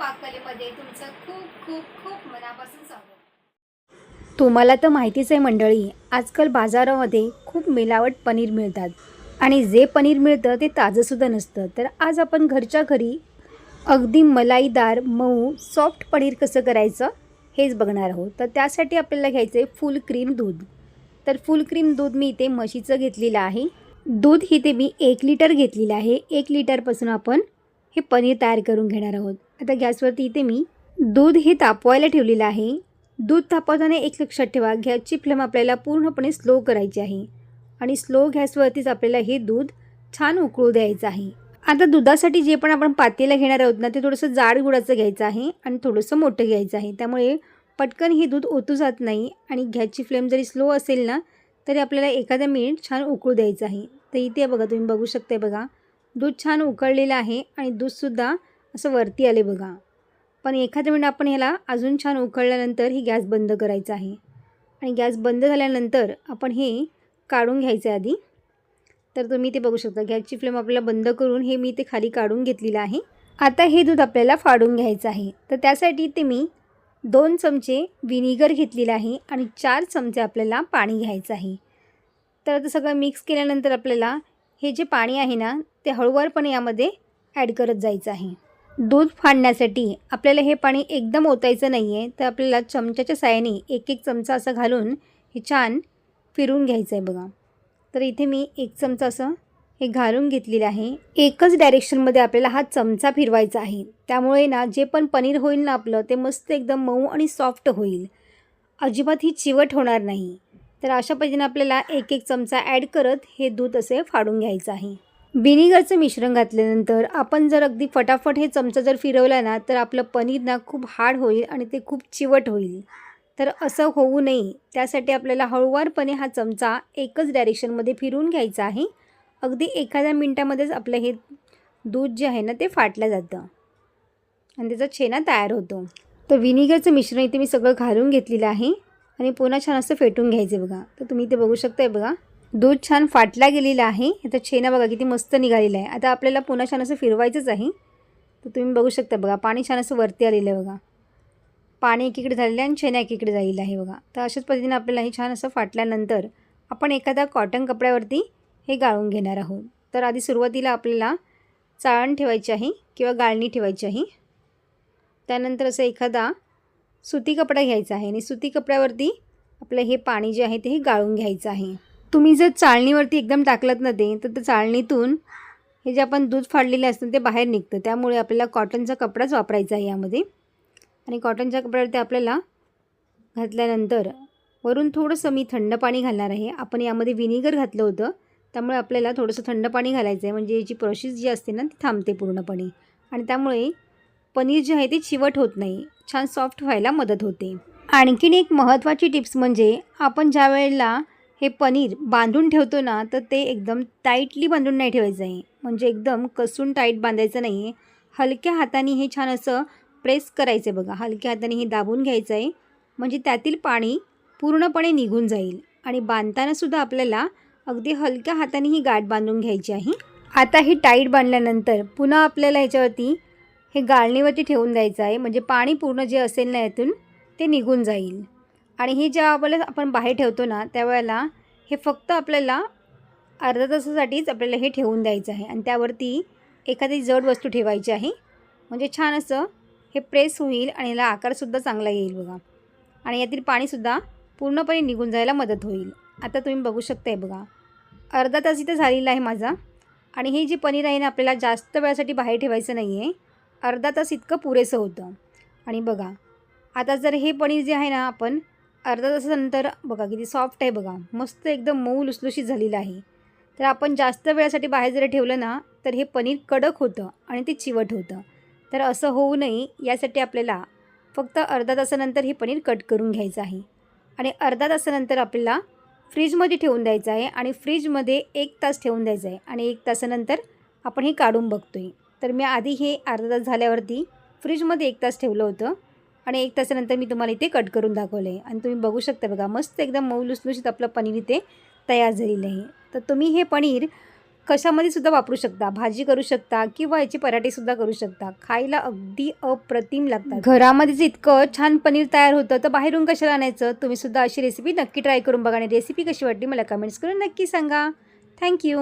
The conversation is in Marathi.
पाककलेमध्ये तुमचं खूप खूप खूप मनापासून स्वागत. तुम्हाला तर माहितीच आहे मंडळी आजकाल बाजारामध्ये खूप मिलावट पनीर मिळतात. आणि जे पनीर मिळतं ते ताजंसुद्धा नसतं. तर आज आपण घरच्या घरी अगदी मलाईदार मऊ सॉफ्ट पनीर कसं करायचं हेच बघणार आहोत. तर त्यासाठी आपल्याला घ्यायचं आहे फुल क्रीम दूध. तर फुल क्रीम दूध मी इथे म्हशीचं घेतलेलं आहे. दूध इथे मी एक लिटर घेतलेलं आहे. एक लिटरपासून आपण हे पनीर तयार करून घेणार आहोत. आता गॅसवरती इथे मी दूध हे तापवायला ठेवलेलं आहे. दूध तापवताना एक लक्षात ठेवा गॅसची फ्लेम आपल्याला पूर्णपणे स्लो करायची आहे आणि स्लो गॅसवरतीच आपल्याला हे दूध छान उकळू द्यायचं आहे. आता दुधासाठी जे पण आपण पातेला घेणार आहोत ना ते थोडंसं जाड गुळाचं घ्यायचं आहे आणि थोडंसं मोठं घ्यायचं आहे. त्यामुळे पटकन हे दूध ओतू जात नाही आणि गॅसची फ्लेम जरी स्लो असेल ना तरी आपल्याला एखादा मिनिट छान उकळू द्यायचं आहे. तर इथे बघा तुम्ही बघू शकता बघा दूध छान उकळलेलं आहे आणि दूधसुद्धा असं वरती आले बघा. पण एखाद्या मिनिट आपण ह्याला अजून छान उकळल्यानंतर ही गॅस बंद करायचा आहे. आणि गॅस बंद झाल्यानंतर आपण हे काढून घ्यायचं आहे आधी. तर तुम्ही ते बघू शकता. गॅसची फ्लेम आपल्याला बंद करून हे मी ते खाली काढून घेतलेलं आहे. आता हे दूध आपल्याला फाडून घ्यायचं आहे. तर त्यासाठी ते मी दोन चमचे विनिगर घेतलेलं आहे आणि चार चमचे आपल्याला पाणी घ्यायचं आहे. तर आता सगळं मिक्स केल्यानंतर आपल्याला हे जे पाणी आहे ना ते हळूवारपणे यामध्ये ॲड करत जायचं आहे. दूध फाडण्यासाठी आपल्याला हे पाणी एकदम ओतायचं नाही आहे तर आपल्याला चमच्याच्या साहाय्याने एक एक चमचा असं घालून हे छान फिरून घ्यायचं आहे बघा. तर इथे मी एक चमचा असं हे घालून घेतलेलं आहे. एकच डायरेक्शनमध्ये आपल्याला हा चमचा फिरवायचा आहे. त्यामुळे ना जे पण पनीर होईल ना आपलं ते मस्त एकदम मऊ आणि सॉफ्ट होईल. अजिबात ही चिवट होणार नाही. तर अशा पद्धतीने आपल्याला एक एक चमचा ॲड करत हे दूध असे फाडून घ्यायचं आहे. विनिगरचं मिश्रण घातल्यानंतर आपण जर अगदी फटाफट हे चमचा जर फिरवला ना तर आपलं पनीर ना खूप हार्ड होईल आणि ते खूप चिवट होईल. तर असं होऊ नये. त्यासाठी आपल्याला हळूवारपणे हा चमचा एकच डायरेक्शनमध्ये फिरून घ्यायचा आहे. अगदी एखाद्या मिनटामध्येच आपलं हे दूध जे आहे ना ते फाटलं जातं. आणि त्याचा छेना तयार होतो. तर विनिगरचं मिश्रण इथे मी सगळं घालून घेतलेलं आहे. आणि पुन्हा छान असं फेटून घ्यायचं बघा. तर तुम्ही इथे बघू शकताय बघा. दूध छान फाटला गेलेला आहे. आता छेना बघा किती मस्त निघालेला आहे. आता आपल्याला पुन्हा छान असं फिरवायचंच आहे. तर तुम्ही बघू शकता बघा पाणी छान असं वरती आलेलं आहे बघा. पाणी एकीकडे झालेलं आहे आणि छेना एकीकडे जाईल आहे बघा. तर अशाच पद्धतीने आपल्याला हे छान असं फाटल्यानंतर आपण एखादा कॉटन कपड्यावरती हे गाळून घेणार आहोत. तर आधी सुरुवातीला आपल्याला चाळण ठेवायची आहे किंवा गाळणी ठेवायची आहे. त्यानंतर असं एखादा सुती कपडा घ्यायचा आहे आणि सुती कपड्यावरती आपलं हे पाणी जे आहे ते हे गाळून घ्यायचं आहे. तुम्ही जर चाळणीवरती एकदम टाकलंत ना ते तर त्या चाळणीतून हे जे आपण दूध फाडलेले असतं ते बाहेर निघतं. त्यामुळे आपल्याला कॉटनचा कपडाच वापरायचा आहे यामध्ये. आणि कॉटनच्या कपड्यावरती आपल्याला घातल्यानंतर वरून थोडंसं मी थंड पाणी घालणार आहे. आपण यामध्ये विनिगर घातलं होतं त्यामुळे आपल्याला थोडंसं थंड पाणी घालायचं आहे. म्हणजे याची प्रोसेस जी असते ना ती थांबते पूर्णपणे. आणि त्यामुळे पनीर जे आहे ते चिवट होत नाही छान सॉफ्ट व्हायला मदत होते. आणखीन एक महत्त्वाची टिप्स म्हणजे आपण ज्या वेळेला हे पनीर बांधून ठेवतो ना तर ते एकदम टाईटली बांधून नाही ठेवायचं आहे. म्हणजे एकदम कसून टाईट बांधायचं नाही आहे. हलक्या हाताने हे छान असं प्रेस करायचं आहे बघा. हलक्या हाताने हे दाबून घ्यायचं आहे म्हणजे त्यातील पाणी पूर्णपणे निघून जाईल. आणि बांधतानासुद्धा आपल्याला अगदी हलक्या हाताने ही गाठ बांधून घ्यायची आहे. आता ही टाईट बांधल्यानंतर पुन्हा आपल्याला ह्याच्यावरती हे गाळणीवरती ठेवून द्यायचं आहे. म्हणजे पाणी पूर्ण जे असेल ना यातून ते निघून जाईल. आणि हे जेव्हा आपल्याला आपण बाहेर ठेवतो ना त्यावेळेला हे फक्त आपल्याला अर्धा तासासाठीच आपल्याला हे ठेवून द्यायचं आहे. आणि त्यावरती एखादी जड वस्तू ठेवायची आहे. म्हणजे छान असं हे प्रेस होईल आणि याला आकारसुद्धा चांगला येईल बघा. आणि यातील पाणीसुद्धा पूर्णपणे निघून जायला मदत होईल. आता तुम्ही बघू शकताय बघा. अर्धा तास इथं झालेला आहे माझा. आणि हे जे पनीर आहे ना आपल्याला जास्त वेळासाठी बाहेर ठेवायचं नाही आहे अर्धा तास इतकं पुरेसं होतं. आणि बघा. आता जर हे पनीर जे आहे ना आपण अर्धा तासानंतर बघा किती सॉफ्ट आहे बघा. मस्त एकदम मऊ लुसलुशीत झालेलं आहे. तर आपण जास्त वेळासाठी बाहेर जर ठेवलं ना तर हे पनीर कडक होतं आणि ते चिवट होतं. तर असं होऊ नये यासाठी आपल्याला फक्त अर्धा तासानंतर हे पनीर कट करून घ्यायचं आहे. आणि अर्धा तासानंतर आपल्याला फ्रीजमध्ये ठेवून द्यायचं आहे आणि फ्रीजमध्ये एक तास ठेवून द्यायचं आहे आणि एक तासानंतर आपण हे काढून बघतो आहे तर मी आधी हे अर्धा तास झाल्यावरती फ्रीजमध्ये एक तास ठेवलं होतं. आणि एक तासानंतर मी तुम्हाला इथे कट करून दाखवलं आहे आणि तुम्ही बघू शकता बघा मस्त एकदम मऊ लुसलुशीत आपलं पनीर इथे तयार झालेलं आहे. तर तुम्ही हे पनीर कशामध्ये सुद्धा वापरू शकता? भाजी करू शकता किंवा याचे पराठेसुद्धा करू शकता. खायला अगदी अप्रतिम लागतात. घरामध्येच इतकं छान पनीर तयार होतं तर बाहेरून कशाला आणायचं? तुम्ही सुद्धा अशी रेसिपी नक्की ट्राय करून बघा आणि रेसिपी कशी वाटली मला कमेंट्स करून नक्की सांगा. थँक्यू